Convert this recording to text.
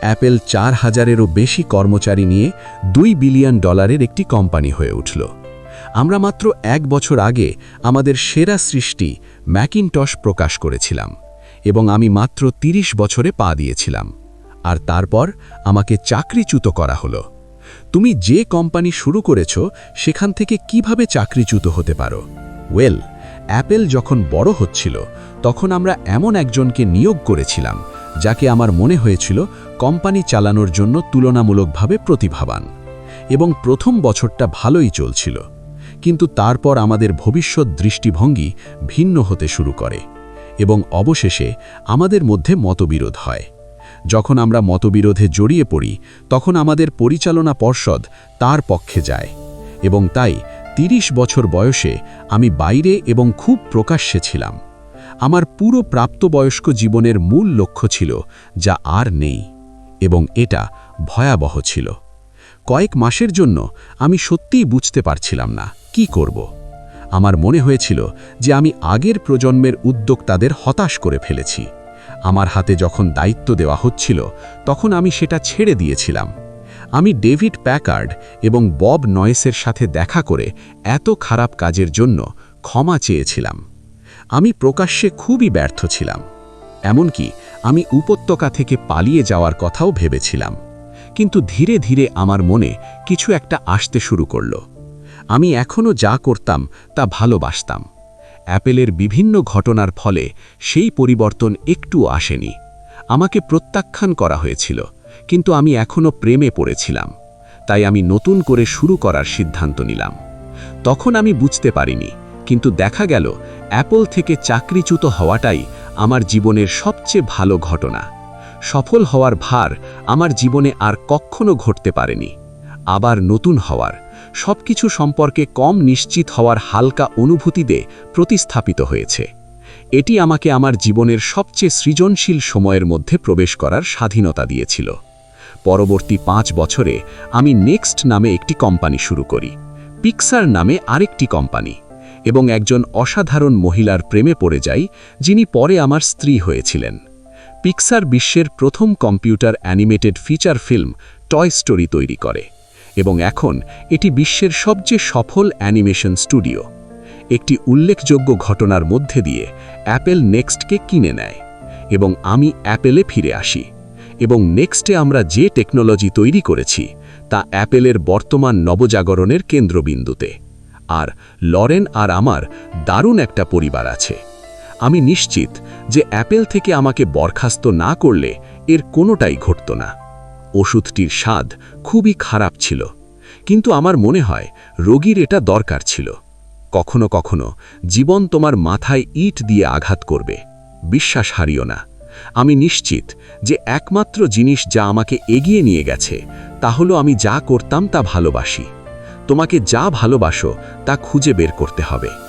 Apple চার হাজারেরও বেশি কর্মচারী নিয়ে দুই বিলিয়ন ডলারের একটি কোম্পানি হয়ে উঠল। আমরা মাত্র এক বছর আগে আমাদের সেরা সৃষ্টি ম্যাকিনটস প্রকাশ করেছিলাম এবং আমি মাত্র ৩০ বছরে পা দিয়েছিলাম। আর তারপর আমাকে চাকরিচ্যুত করা হলো। তুমি যে কোম্পানি শুরু করেছ, সেখান থেকে কীভাবে চাকরিচ্যুত হতে পারো? ওয়েল অ্যাপেল যখন বড় হচ্ছিল, তখন আমরা এমন একজনকে নিয়োগ করেছিলাম, যাকে আমার মনে হয়েছিল কোম্পানি চালানোর জন্য তুলনামূলকভাবে প্রতিভাবান এবং প্রথম বছরটা ভালোই চলছিল, কিন্তু তারপর আমাদের ভবিষ্যৎ দৃষ্টিভঙ্গি ভিন্ন হতে শুরু করে এবং অবশেষে আমাদের মধ্যে মতবিরোধ হয়। যখন আমরা মতবিরোধে জড়িয়ে পড়ি, তখন আমাদের পরিচালনা পর্ষদ তার পক্ষে যায় এবং তাই ৩০ বছর বয়সে আমি বাইরে এবং খুব প্রকাশ্যে ছিলাম। আমার পুরো প্রাপ্তবয়স্ক জীবনের মূল লক্ষ্য ছিল যা আর নেই, এবং এটা ভয়াবহ ছিল। কয়েক মাসের জন্য আমি সত্যিই বুঝতে পারছিলাম না, কি করব? আমার মনে হয়েছিল যে আমি আগের প্রজন্মের উদ্যোক্তাদের হতাশ করে ফেলেছি। আমার হাতে যখন দায়িত্ব দেওয়া হচ্ছিল, তখন আমি সেটা ছেড়ে দিয়েছিলাম। আমি ডেভিড প্যাকার্ড এবং বব নয়েসের সাথে দেখা করে এত খারাপ কাজের জন্য ক্ষমা চেয়েছিলাম। আমি প্রকাশ্যে খুবই ব্যর্থ ছিলাম। এমনকি আমি উপত্যকা থেকে পালিয়ে যাওয়ার কথাও ভেবেছিলাম। কিন্তু ধীরে ধীরে আমার মনে কিছু একটা আসতে শুরু করল। আমি এখনও যা করতাম তা ভালোবাসতাম। অ্যাপেলের বিভিন্ন ঘটনার ফলে সেই পরিবর্তন একটু আসেনি। আমাকে প্রত্যাখ্যান করা হয়েছিল। কিন্তু আমি এখনও প্রেমে পড়েছিলাম, তাই আমি নতুন করে শুরু করার সিদ্ধান্ত নিলাম। তখন আমি বুঝতে পারিনি, কিন্তু দেখা গেল, অ্যাপল থেকে চাকরিচ্যুত হওয়াটাই আমার জীবনের সবচেয়ে ভালো ঘটনা। সফল হওয়ার ভার আমার জীবনে আর কখনো ঘটতে পারেনি। আবার নতুন হওয়ার, সবকিছু সম্পর্কে কম নিশ্চিত হওয়ার হালকা অনুভূতিতে প্রতিস্থাপিত হয়েছে। এটি আমাকে আমার জীবনের সবচেয়ে সৃজনশীল সময়ের মধ্যে প্রবেশ করার স্বাধীনতা দিয়েছিল। পরবর্তী পাঁচ বছরে আমি নেক্সট নামে একটি কোম্পানি শুরু করি। পিক্সার নামে আরেকটি কোম্পানি এবং একজন অসাধারণ মহিলার প্রেমে পড়ে যাই, যিনি পরে আমার স্ত্রী হয়েছিলেন। পিক্সার বিশ্বের প্রথম computer animated feature film toy story তৈরি করে এবং এখন এটি বিশ্বের সবচেয়ে সফল অ্যানিমেশন স্টুডিও। একটি উল্লেখযোগ্য ঘটনার মধ্যে দিয়ে অ্যাপেল নেক্সটকে কিনে নেয় এবং আমি অ্যাপেলে ফিরে আসি। এবং নেক্সটে আমরা যে টেকনোলজি তৈরি করেছি, তা অ্যাপেলের বর্তমান নবজাগরণের কেন্দ্রবিন্দুতে। আর লরেন আর আমার দারুণ একটা পরিবার আছে। আমি নিশ্চিত যে অ্যাপেল থেকে আমাকে বরখাস্ত না করলে এর কোনোটাই ঘটত না। ওষুধটির স্বাদ খুবই খারাপ ছিল, কিন্তু আমার মনে হয় রোগীর এটা দরকার ছিল। কখনো কখনো জীবন তোমার মাথায় ইট দিয়ে আঘাত করবে, বিশ্বাস হারিও না। আমি নিশ্চিত যে একমাত্র জিনিস যা আমাকে এগিয়ে নিয়ে গেছে, তা হলো আমি যা করতাম তা ভালোবাসি। তোমাকে যা ভালোবাসো, তা খুঁজে বের করতে হবে।